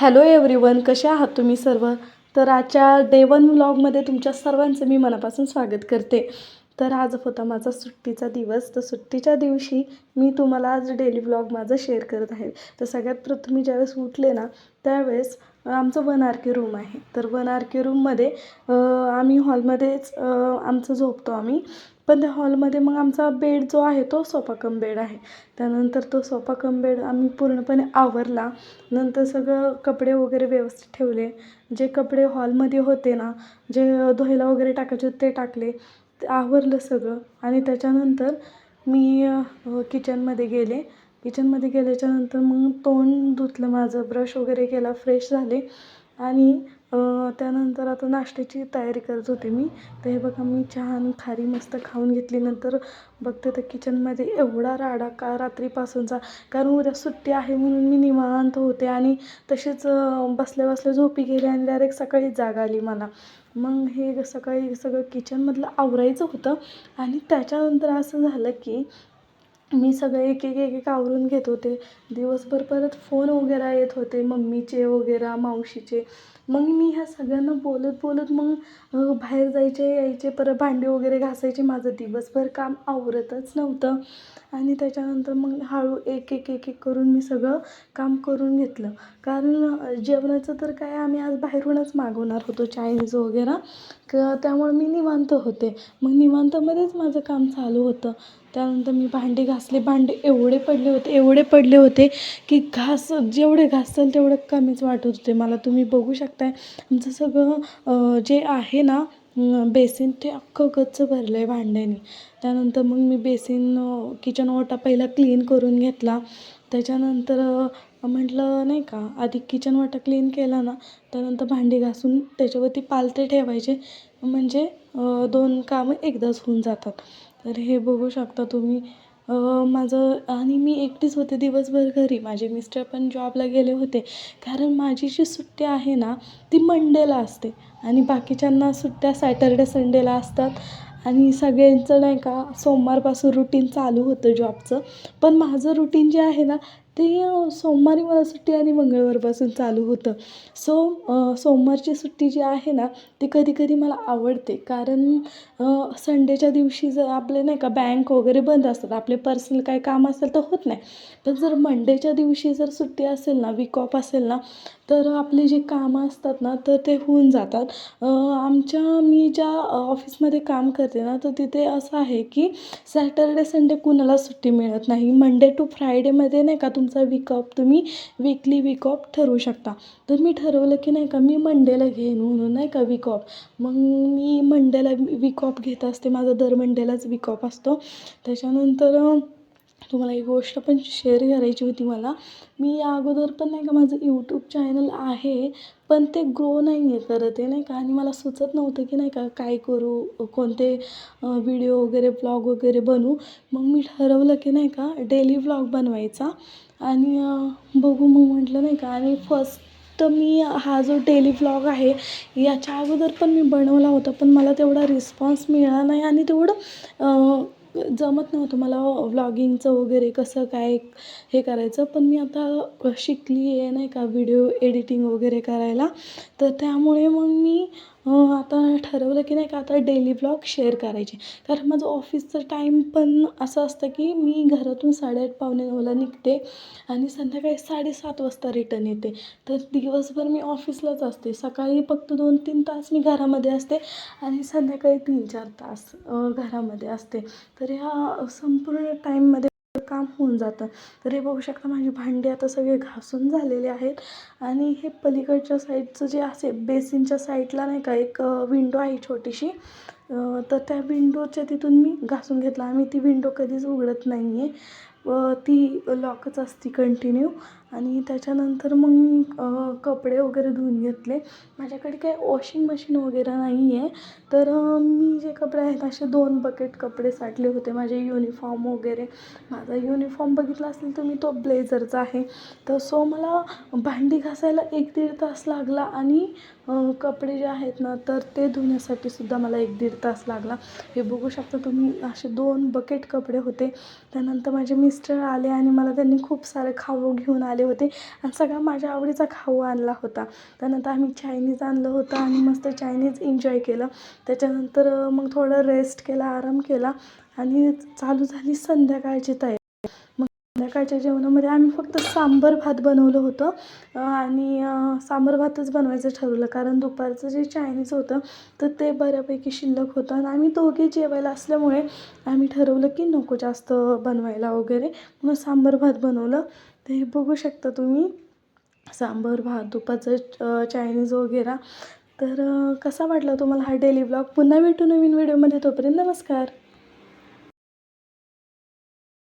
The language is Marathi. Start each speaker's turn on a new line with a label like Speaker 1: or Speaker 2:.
Speaker 1: हॅलो एव्हरीवन कसे आहात तुम्ही सर्व? तर आजच्या डे वन व्लॉगमध्ये तुमच्या सर्वांचं मी मनापासून स्वागत करते. तर आज होता माझा सुट्टीचा दिवस. तर सुट्टीच्या दिवशी मी तुम्हाला आज डेली व्लॉग माझं शेअर करत आहे. तर सगळ्यात प्रथम मी ज्यावेळेस उठले ना त्यावेळेस आमचं वन आर के रूम आहे. तर वन आर के रूममध्ये आम्ही हॉलमध्येच आमचं झोपतो आम्ही. पण त्या हॉलमध्ये मग आमचा बेड जो आहे तो सोफा कम बेड आहे. त्यानंतर तो सोफा कम बेड आम्ही पूर्णपणे आवरला. नंतर सगळं कपडे वगैरे व्यवस्थित ठेवले. जे कपडे हॉलमध्ये होते ना जे धुवायला वगैरे टाकायचे होते ते टाकले. ते आवरलं सगळं. आणि त्याच्यानंतर मी किचनमध्ये गेले. किचनमध्ये गेल्याच्यानंतर मग तोंड धुतलं माझं. ब्रश वगैरे केला. फ्रेश झाले. आणि त्यानंतर आता नाश्त्याची तयारी करत होते मी. तर हे बघा मी छान खारी मस्त खाऊन घेतली. नंतर बघते तर किचनमध्ये एवढा राडा का रात्रीपासूनचा? कारण उद्या सुट्टी आहे म्हणून मी निवांत होते आणि तसेच बसल्या बसल्या झोपी गेले आणि डायरेक्ट सकाळी जाग आली मला. मग हे सकाळी सगळं किचनमधलं आवरायचं होतं आणि त्याच्यानंतर असं झालं की मी सगळं एक एक एक एक आवरून घेत होते. दिवसभर परत फोन वगैरे येत होते. मम्मीचे वगैरे मावशीचे. मग मी ह्या सगळ्यांना बोलत बोलत मग बाहेर जायचे यायचे परत भांडी वगैरे घासायचे. माझं दिवसभर काम आवरतच नव्हतं. आणि त्याच्यानंतर मग हळू एक एक एक एक करून मी सगळं काम करून घेतलं. कारण जेवणाचं तर काय आम्ही आज बाहेरूनच मागवणार होतो चायनीज वगैरे. क त्यामुळे मी निवांत होते. मग निवांतमध्येच माझं काम चालू होतं. त्यानंतर मी भांडी घासले. भांडे एवढे पडले होते एवढे पडले होते की घास जेवढे घासल तेवढं कमीच वाटत होते. मला तुम्ही बघू शकता शकताय आमचं सगळं जे आहे ना बेसिन ते अख्खं गच्च भरलं आहे भांड्याने. त्यानंतर मग मी बेसिन किचन ओटा पहिला क्लीन करून घेतला. त्याच्यानंतर म्हटलं नाही का आधी किचन वाटा क्लीन केला ना त्यानंतर भांडी घासून त्याच्यावरती पालते ठेवायचे. म्हणजे दोन कामं एकदाच होऊन जातात. तर हे बघू शकता तुम्ही. माझं आणि मी एकटीच होते दिवसभर घरी. माझे मिस्टर पण जॉबला गेले होते. कारण माझी जी सुट्टी आहे ना ती मंडेला असते. आणि बाकीच्यांना सुट्ट्या सॅटर्डे संडेला असतात. आणि सगळ्यांचं नाही का सोमवारपासून रुटीन चालू होतं जॉबचं. पण माझं रुटीन जे आहे ना ते सोमवारी मला सुट्टी आणि मंगळवारपासून चालू होतं. सो सोमवारची सुट्टी जी आहे ना ती कधी कधी मला आवडते. कारण संडेच्या दिवशी जर आपले नाही का बँक वगैरे बंद असतात आपले पर्सनल काही काम असेल तर होत नाही. पण जर मंडेच्या दिवशी जर सुट्टी असेल ना वीक ऑफ असेल ना तर आपले जे कामं असतात ना तर ते होऊन जातात. आमच्या मी ज्या ऑफिसमध्ये काम करते ना तर तिथे असं आहे की सॅटर्डे संडे कुणाला सुट्टी मिळत नाही. मंडे टू फ्रायडेमध्ये नाही का तुम तुमचा विकॉप तुम्ही वीकली विकॉप ठरवू शकता. तर मी ठरवलं की नाही का मी मंडेला घेईन म्हणून नाही का विकॉप मग मी मंडेला विकॉप घेत असते. माझा दर मंडेलाच विकॉप असतो. त्याच्यानंतर तुम्हाला एक गोष्ट पण शेअर करायची होती मला. मी या अगोदर पण नाही का माझं यूट्यूब चॅनल आहे पण ते ग्रो नाही आहे करत आहे नाही का? आणि मला सुचत नव्हतं की नाही का काय करू कोणते व्हिडिओ वगैरे ब्लॉग वगैरे बनवू. मग मी ठरवलं की नाही का डेली व्लॉग बनवायचा. आणि बघू मग म्हटलं नाही का आणि फर्स्ट तर मी हा जो डेली व्लॉग आहे याच्या अगोदर पण मी बनवला होता पण मला तेवढा रिस्पॉन्स मिळाला नाही. आणि तेवढं जमत नव्हतं. मला व्लॉगिंगचं वगैरे कसं काय हे करायचं. पण मी आता शिकली आहे नाही का व्हिडिओ एडिटिंग वगैरे करायला. तर त्यामुळे मग मी आता ठरवलं की नाही का आता डेली ब्लॉग शेअर करायचे. कारण माझं ऑफिसचं टाईम पण असं असतं की मी घरातून साडेआठ पावणे नऊला निघते आणि संध्याकाळी साडेसात वाजता रिटर्न येते. तर दिवसभर मी ऑफिसलाच असते. सकाळी फक्त दोन तीन तास मी घरामध्ये असते आणि संध्याकाळी तीन चार तास घरामध्ये असते. तर ह्या संपूर्ण टाईममध्ये काम होऊन जातं. तर हे बघू शकता माझी भांडी आता सगळे घासून झालेले आहेत. आणि हे पलीकडच्या साईडचं जे असे बेसिनच्या साईडला नाही का एक विंडो आहे छोटीशी. तर त्या विंडोच्या तिथून मी घासून घेतला. आणि ती विंडो कधीच उघडत नाही आहे व ती लॉकच असते कंटिन्यू आणि त्याच्यानंतर मग मी कपडे वगैरे धुवून घेतले. माझ्याकडे काही वॉशिंग मशीन वगैरे नाही आहे तर मी जे कपडे आहेत असे दोन बकेट कपडे साठले होते. माझे युनिफॉर्म वगैरे. माझा युनिफॉर्म बघितला असेल तर मी तो ब्लेझरचा आहे. तर सो मला भांडी घासायला एक दीड तास लागला आणि कपडे जे आहेत ना तर ते धुण्यासाठी सुद्धा मला एक दीड तास लागला. हे बघू शकता तुम्ही असे दोन बकेट कपडे होते. त्यानंतर माझे मिस्टर आले आणि मला त्यांनी खूप सारे खाऊ घेऊन आले. आले होते. आणि सगळा माझ्या आवडीचा खाऊ आणला होता. त्यानंतर आम्ही चायनीज आणलं होतं आणि मस्त चायनीज एन्जॉय केलं. त्याच्यानंतर मग थोडं रेस्ट केला आराम केला आणि चालू झाली संध्याकाळची तयारी. मग संध्याकाळच्या जेवणामध्ये आम्ही फक्त सांबर भात बनवलं होतं. आणि सांबर भातच बनवायचं ठरवलं. कारण दुपारचं जे चायनीज होतं तर ते बऱ्यापैकी शिल्लक होतं. आणि आम्ही दोघे जेवायला असल्यामुळे आम्ही ठरवलं की नको जास्त बनवायला वगैरे. मग सांबर भात बनवलं. ते हे बघू शकता तुम्ही. सांबर भात दुपारचं चायनीज वगैरे. तर कसा वाटला तुम्हाला हा डेली ब्लॉग पुन्हा भेटू नवीन व्हिडिओमध्ये तोपर्यंत नमस्कार.